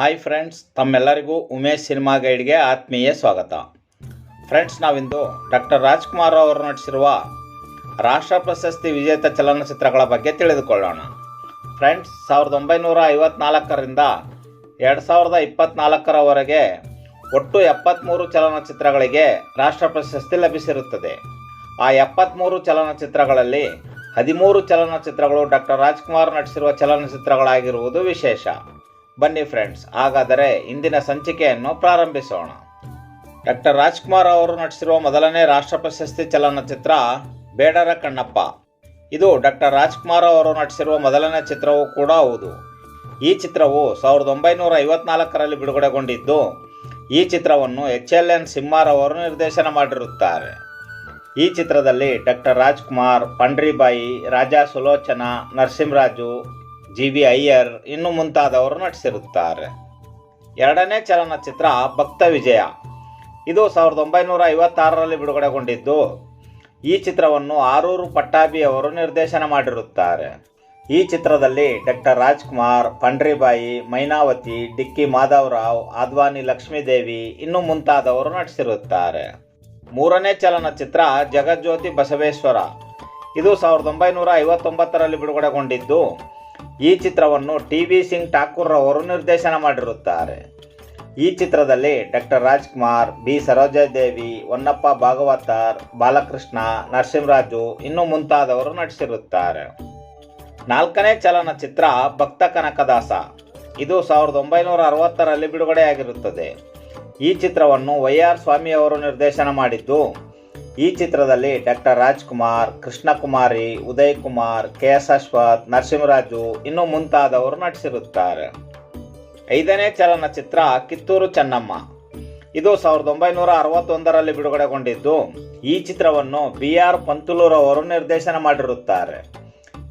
Hi friends ತಮ್ಮೆಲ್ಲರಿಗೂ Umesh cinema ಗೈಡ್ಗೆ ಆತ್ಮೀಯ ಸ್ವಾಗತ. ಫ್ರೆಂಡ್ಸ್ ನಾವಿಂದು ಡಾಕ್ಟರ್ ರಾಜ್ಕುಮಾರ್ ಅವರು ನಟಿಸಿರುವ ರಾಷ್ಟ್ರ ಪ್ರಶಸ್ತಿ ವಿಜೇತ ಚಲನಚಿತ್ರಗಳ ಬಗ್ಗೆ ತಿಳಿದುಕೊಳ್ಳೋಣ. ಫ್ರೆಂಡ್ಸ್ ಸಾವಿರದ ಒಂಬೈನೂರ ಐವತ್ನಾಲ್ಕರಿಂದ ಎರಡು ಸಾವಿರದ ಇಪ್ಪತ್ನಾಲ್ಕರವರೆಗೆ ಒಟ್ಟು ಎಪ್ಪತ್ತ್ಮೂರು ಚಲನಚಿತ್ರಗಳಿಗೆ ರಾಷ್ಟ್ರ ಪ್ರಶಸ್ತಿ ಲಭಿಸಿರುತ್ತದೆ. ಆ ಎಪ್ಪತ್ತ್ಮೂರು ಚಲನಚಿತ್ರಗಳಲ್ಲಿ ಹದಿಮೂರು ಚಲನಚಿತ್ರಗಳು ಡಾಕ್ಟರ್ ರಾಜ್ಕುಮಾರ್ ನಟಿಸಿರುವ ಚಲನಚಿತ್ರಗಳಾಗಿರುವುದು ವಿಶೇಷ. ಬನ್ನಿ ಫ್ರೆಂಡ್ಸ್ ಹಾಗಾದರೆ ಇಂದಿನ ಸಂಚಿಕೆಯನ್ನು ಪ್ರಾರಂಭಿಸೋಣ. ಡಾಕ್ಟರ್ ರಾಜ್ಕುಮಾರ್ ಅವರು ನಟಿಸಿರುವ ಮೊದಲನೇ ರಾಷ್ಟ್ರ ಪ್ರಶಸ್ತಿ ಚಲನಚಿತ್ರ ಬೇಡರ ಕಣ್ಣಪ್ಪ. ಇದು ಡಾಕ್ಟರ್ ರಾಜ್ಕುಮಾರ್ ಅವರು ನಟಿಸಿರುವ ಮೊದಲನೇ ಚಿತ್ರವೂ ಕೂಡ ಹೌದು. ಈ ಚಿತ್ರವು ಸಾವಿರದ ಒಂಬೈನೂರ ಐವತ್ನಾಲ್ಕರಲ್ಲಿ ಬಿಡುಗಡೆಗೊಂಡಿದ್ದು, ಈ ಚಿತ್ರವನ್ನು ಎಚ್ ಎಲ್ ಎನ್ ಸಿಂಹಾರ್ ಅವರು ನಿರ್ದೇಶನ ಮಾಡಿರುತ್ತಾರೆ. ಈ ಚಿತ್ರದಲ್ಲಿ doctor Rajkumar, Pandaribai, Raja Sulochana, Narasimharaju G V Iyer ಇನ್ನು ಮುಂತಾದವರು ನಟಿಸಿರುತ್ತಾರೆ. ಎರಡನೇ ಚಲನಚಿತ್ರ ಭಕ್ತ ವಿಜಯ. ಇದು ಸಾವಿರದ ಒಂಬೈನೂರ ಐವತ್ತಾರರಲ್ಲಿ ಬಿಡುಗಡೆಗೊಂಡಿದ್ದು. ಈ ಚಿತ್ರವನ್ನು ಆರೂರು ಪಟ್ಟಾಭಿ ಅವರು ನಿರ್ದೇಶನ ಮಾಡಿರುತ್ತಾರೆ. ಈ ಚಿತ್ರದಲ್ಲಿ ಡಾಕ್ಟರ್ ರಾಜ್ಕುಮಾರ್, ಪಂಡ್ರಿಬಾಯಿ, ಮೈನಾವತಿ, ಡಿಕ್ಕಿ ಮಾಧವರಾವ್, ಆದ್ವಾನಿ ಲಕ್ಷ್ಮೀದೇವಿ ಇನ್ನು ಮುಂತಾದವರು ನಟಿಸಿರುತ್ತಾರೆ. ಮೂರನೇ ಚಲನಚಿತ್ರ ಜಗಜ್ಯೋತಿ ಬಸವೇಶ್ವರ. ಇದು ಸಾವಿರದ ಒಂಬೈನೂರ ಐವತ್ತೊಂಬತ್ತರಲ್ಲಿ ಬಿಡುಗಡೆಗೊಂಡಿದ್ದು. ಈ ಚಿತ್ರವನ್ನು ಟಿ ವಿ ಸಿಂಗ್ ಠಾಕೂರ್ ಅವರು ನಿರ್ದೇಶನ ಮಾಡಿರುತ್ತಾರೆ. ಈ ಚಿತ್ರದಲ್ಲಿ ಡಾಕ್ಟರ್ ರಾಜ್ಕುಮಾರ್, ಬಿ. ಸರೋಜಾದೇವಿ, ಹೊನ್ನಪ್ಪ ಭಾಗವತರ್, ಬಾಲಕೃಷ್ಣ, ನರಸಿಂಹರಾಜು ಇನ್ನೂ ಮುಂತಾದವರು ನಟಿಸಿರುತ್ತಾರೆ. ನಾಲ್ಕನೇ ಚಲನಚಿತ್ರ ಭಕ್ತ ಕನಕದಾಸ. ಇದು ಸಾವಿರದ ಒಂಬೈನೂರ ಅರವತ್ತರಲ್ಲಿ ಬಿಡುಗಡೆಯಾಗಿರುತ್ತದೆ. ಈ ಚಿತ್ರವನ್ನು ವೈ ಆರ್ ಸ್ವಾಮಿಯವರು ನಿರ್ದೇಶನ ಮಾಡಿದ್ದು ಈ ಚಿತ್ರದಲ್ಲಿ doctor Rajkumar, Krishnakumari Uday Kumar K S Ashwath, Narasimharaju ಇನ್ನು ಮುಂತಾದವರು ನಟಿಸಿರುತ್ತಾರೆ. ಐದನೇ ಚಲನಚಿತ್ರ ಕಿತ್ತೂರು ಚೆನ್ನಮ್ಮ. ಇದು ಸಾವಿರದ ಒಂಬೈನೂರ ಅರವತ್ತೊಂದರಲ್ಲಿ ಬಿಡುಗಡೆಗೊಂಡಿದ್ದು, ಈ ಚಿತ್ರವನ್ನು ಬಿ ಆರ್ ಪಂತುಲೂರವರು ನಿರ್ದೇಶನ ಮಾಡಿರುತ್ತಾರೆ.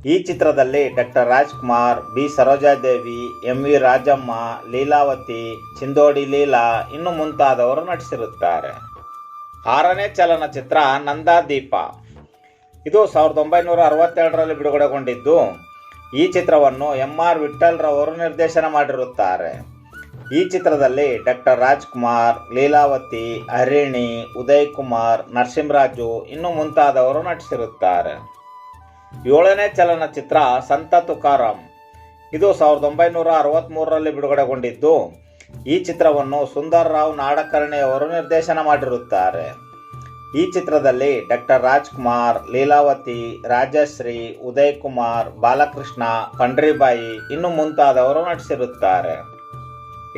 ಈ ಚಿತ್ರದಲ್ಲಿ doctor Rajkumar, B. Sarojadevi, M. V. Rajamma, Leelavathi, Chindodi Leela ಇನ್ನು ಮುಂತಾದವರು ನಟಿಸಿರುತ್ತಾರೆ. ಆರನೇ ಚಲನಚಿತ್ರ ನಂದಾದೀಪ ಇದು ಸಾವಿರದ ಒಂಬೈನೂರ ಅರವತ್ತೆರಡರಲ್ಲಿ ಬಿಡುಗಡೆಗೊಂಡಿದ್ದು. ಈ ಚಿತ್ರವನ್ನು ಎಂ ಆರ್ ವಿಠಲ್ರವರು ನಿರ್ದೇಶನ ಮಾಡಿರುತ್ತಾರೆ. ಈ ಚಿತ್ರದಲ್ಲಿ ಡಾಕ್ಟರ್ ರಾಜ್ಕುಮಾರ್, ಲೀಲಾವತಿ, ಹರಿಣಿ ಉದಯ್ ಕುಮಾರ್ ನರಸಿಂಹರಾಜು ಇನ್ನು ಮುಂತಾದವರು ನಟಿಸಿರುತ್ತಾರೆ. ಏಳನೇ ಚಲನಚಿತ್ರ ಸಂತ ತುಕಾರಾಮ್. ಇದು ಸಾವಿರದ ಒಂಬೈನೂರ ಅರವತ್ತ್ಮೂರರಲ್ಲಿ ಬಿಡುಗಡೆಗೊಂಡಿದ್ದು. ಈ ಚಿತ್ರವನ್ನು ಸುಂದರ್ ರಾವ್ ನಾಡಕರ್ಣಿ ಅವರು ನಿರ್ದೇಶನ ಮಾಡಿರುತ್ತಾರೆ. ಈ ಚಿತ್ರದಲ್ಲಿ ಡಾಕ್ಟರ್ ರಾಜ್ಕುಮಾರ್, ಲೀಲಾವತಿ, ರಾಜಶ್ರೀ ಉದಯ್ ಕುಮಾರ್ ಬಾಲಕೃಷ್ಣ ಪಂಡ್ರಿಬಾಯಿ ಇನ್ನು ಮುಂತಾದವರು ನಟಿಸಿರುತ್ತಾರೆ.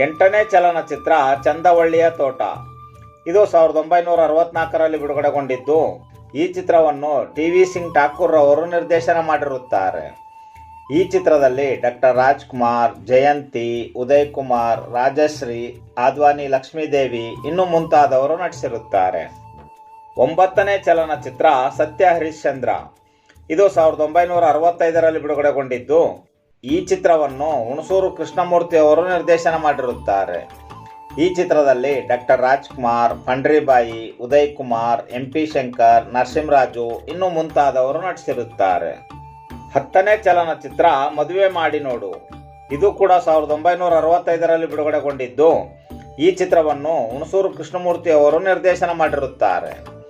ಎಂಟನೇ ಚಲನಚಿತ್ರ ಚಂದವಳ್ಳಿಯ ತೋಟ. ಇದು ಸಾವಿರದ ಒಂಬೈನೂರ ಅರವತ್ನಾಲ್ಕರಲ್ಲಿ ಬಿಡುಗಡೆಗೊಂಡಿದ್ದು, ಈ ಚಿತ್ರವನ್ನು ಟಿ ವಿ ಸಿಂಗ್ ಠಾಕೂರ್ ಅವರು ನಿರ್ದೇಶನ ಮಾಡಿರುತ್ತಾರೆ. ಈ ಚಿತ್ರದಲ್ಲಿ ಡಾಕ್ಟರ್ ರಾಜ್ಕುಮಾರ್, ಜಯಂತಿ ಉದಯ್ ಕುಮಾರ್ ರಾಜಶ್ರೀ, ಆದ್ವಾನಿ, ಲಕ್ಷ್ಮೀದೇವಿ ಇನ್ನು ಮುಂತಾದವರು ನಟಿಸಿರುತ್ತಾರೆ. ಒಂಬತ್ತನೇ ಚಲನಚಿತ್ರ ಸತ್ಯ ಹರಿಶ್ಚಂದ್ರ ಇದು ಸಾವಿರದ ಒಂಬೈನೂರ ಅರವತ್ತೈದರಲ್ಲಿ ಬಿಡುಗಡೆಗೊಂಡಿದ್ದು. ಈ ಚಿತ್ರವನ್ನು ಹುಣಸೂರು ಕೃಷ್ಣಮೂರ್ತಿ ಅವರು ನಿರ್ದೇಶನ ಮಾಡಿರುತ್ತಾರೆ. ಈ ಚಿತ್ರದಲ್ಲಿ doctor Rajkumar, Pandaribai Uday Kumar M P Shankar, Narasimharaju ಇನ್ನು ಮುಂತಾದವರು ನಟಿಸಿರುತ್ತಾರೆ. ಹತ್ತನೇ ಚಲನಚಿತ್ರ ಮದುವೆ ಮಾಡಿ ನೋಡು. ಇದು ಕೂಡ ಸಾವಿರದ ಒಂಬೈನೂರ ಅರವತ್ತೈದರಲ್ಲಿ ಬಿಡುಗಡೆಗೊಂಡಿದ್ದು. ಈ ಚಿತ್ರವನ್ನು ಹುಣಸೂರು ಕೃಷ್ಣಮೂರ್ತಿ ಅವರು ನಿರ್ದೇಶನ ಮಾಡಿರುತ್ತಾರೆ.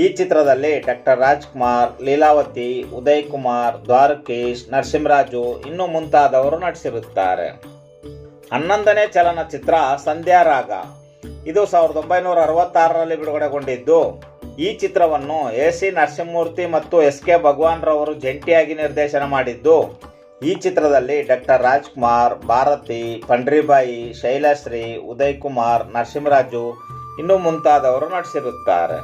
ಈ ಚಿತ್ರದಲ್ಲಿ ಡಾಕ್ಟರ್ ರಾಜ್ಕುಮಾರ್, ಲೀಲಾವತಿ ಉದಯ್ ಕುಮಾರ್ ದ್ವಾರಕೇಶ್, ನರಸಿಂಹರಾಜು ಇನ್ನು ಮುಂತಾದವರು ನಟಿಸಿರುತ್ತಾರೆ. ಹನ್ನೊಂದನೇ ಚಲನಚಿತ್ರ ಸಂಧ್ಯಾ ರಾಗ. ಇದು ಸಾವಿರದ ಒಂಬೈನೂರ ಅರವತ್ತಾರರಲ್ಲಿ ಬಿಡುಗಡೆಗೊಂಡಿದ್ದು. ಈ ಚಿತ್ರವನ್ನು ಎ ಸಿ ನರಸಿಂಹಮೂರ್ತಿ ಮತ್ತು ಎಸ್ ಕೆ ಭಗವಾನ್ ರವರು ಜಂಟಿಯಾಗಿ ನಿರ್ದೇಶನ ಮಾಡಿದ್ದು. ಈ ಚಿತ್ರದಲ್ಲಿ ಡಾಕ್ಟರ್ ರಾಜ್ಕುಮಾರ್, ಭಾರತಿ, ಪಂಡ್ರಿಬಾಯಿ, ಶೈಲಶ್ರೀ ಉದಯ್ ಕುಮಾರ್ ನರಸಿಂಹರಾಜು ಇನ್ನು ಮುಂತಾದವರು ನಟಿಸಿರುತ್ತಾರೆ.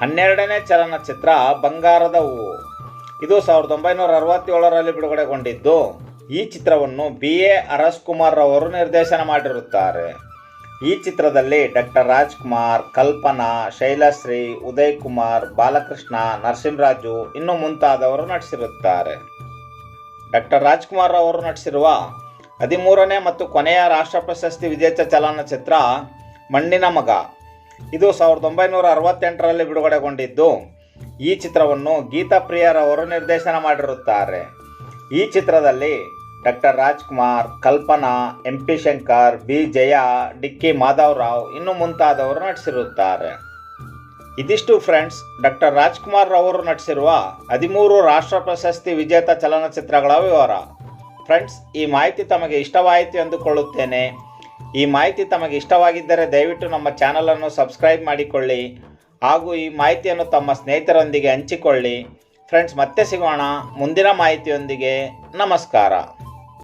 ಹನ್ನೆರಡನೇ ಚಲನಚಿತ್ರ ಬಂಗಾರದ ಹೂವು. ಇದು ಸಾವಿರದ ಒಂಬೈನೂರ ಅರವತ್ತೇಳರಲ್ಲಿ ಬಿಡುಗಡೆಗೊಂಡಿದ್ದು. ಈ ಚಿತ್ರವನ್ನು ಬಿ ಎ ಅರಸ್ ಕುಮಾರ್ ಅವರು ನಿರ್ದೇಶನ ಮಾಡಿರುತ್ತಾರೆ. ಈ ಚಿತ್ರದಲ್ಲಿ ಡಾಕ್ಟರ್ ರಾಜ್ಕುಮಾರ್, ಕಲ್ಪನಾ, ಶೈಲಶ್ರೀ ಉದಯ್ ಕುಮಾರ್ ಬಾಲಕೃಷ್ಣ, ನರಸಿಂಹರಾಜು ಇನ್ನು ಮುಂತಾದವರು ನಟಿಸಿರುತ್ತಾರೆ. ಡಾಕ್ಟರ್ ರಾಜ್ಕುಮಾರ್ ಅವರು ನಟಿಸಿರುವ ಹದಿಮೂರನೇ ಮತ್ತು ಕೊನೆಯ ರಾಷ್ಟ್ರ ಪ್ರಶಸ್ತಿ ವಿಜೇತ ಚಲನಚಿತ್ರ ಮಣ್ಣಿನ ಮಗ. ಇದು ಸಾವಿರದ ಒಂಬೈನೂರ ಅರವತ್ತೆಂಟರಲ್ಲಿ ಬಿಡುಗಡೆಗೊಂಡಿದ್ದು, ಈ ಚಿತ್ರವನ್ನು ಗೀತಾ ಪ್ರಿಯರವರು ನಿರ್ದೇಶನ ಮಾಡಿರುತ್ತಾರೆ. ಈ ಚಿತ್ರದಲ್ಲಿ doctor Rajkumar, Kalpana, M P Shankar, B Jaya, Dikki Madhavarao ಇನ್ನು ಮುಂತಾದವರು ನಟಿಸಿರುತ್ತಾರೆ. ಇದಿಷ್ಟು ಫ್ರೆಂಡ್ಸ್, ಡಾಕ್ಟರ್ ರಾಜ್ಕುಮಾರ್ ರವರು ನಟಿಸಿರುವ ಹದಿಮೂರು ರಾಷ್ಟ್ರ ಪ್ರಶಸ್ತಿ ವಿಜೇತ ಚಲನಚಿತ್ರಗಳ ವಿವರ. ಫ್ರೆಂಡ್ಸ್, ಈ ಮಾಹಿತಿ ತಮಗೆ ಇಷ್ಟವಾಯಿತು ಎಂದುಕೊಳ್ಳುತ್ತೇನೆ. ಈ ಮಾಹಿತಿ ತಮಗೆ ಇಷ್ಟವಾಗಿದ್ದರೆ ದಯವಿಟ್ಟು ನಮ್ಮ ಚಾನಲನ್ನು ಸಬ್ಸ್ಕ್ರೈಬ್ ಮಾಡಿಕೊಳ್ಳಿ ಹಾಗೂ ಈ ಮಾಹಿತಿಯನ್ನು ತಮ್ಮ ಸ್ನೇಹಿತರೊಂದಿಗೆ ಹಂಚಿಕೊಳ್ಳಿ. ಫ್ರೆಂಡ್ಸ್, ಮತ್ತೆ ಸಿಗೋಣ ಮುಂದಿನ ಮಾಹಿತಿಯೊಂದಿಗೆ. ನಮಸ್ಕಾರ.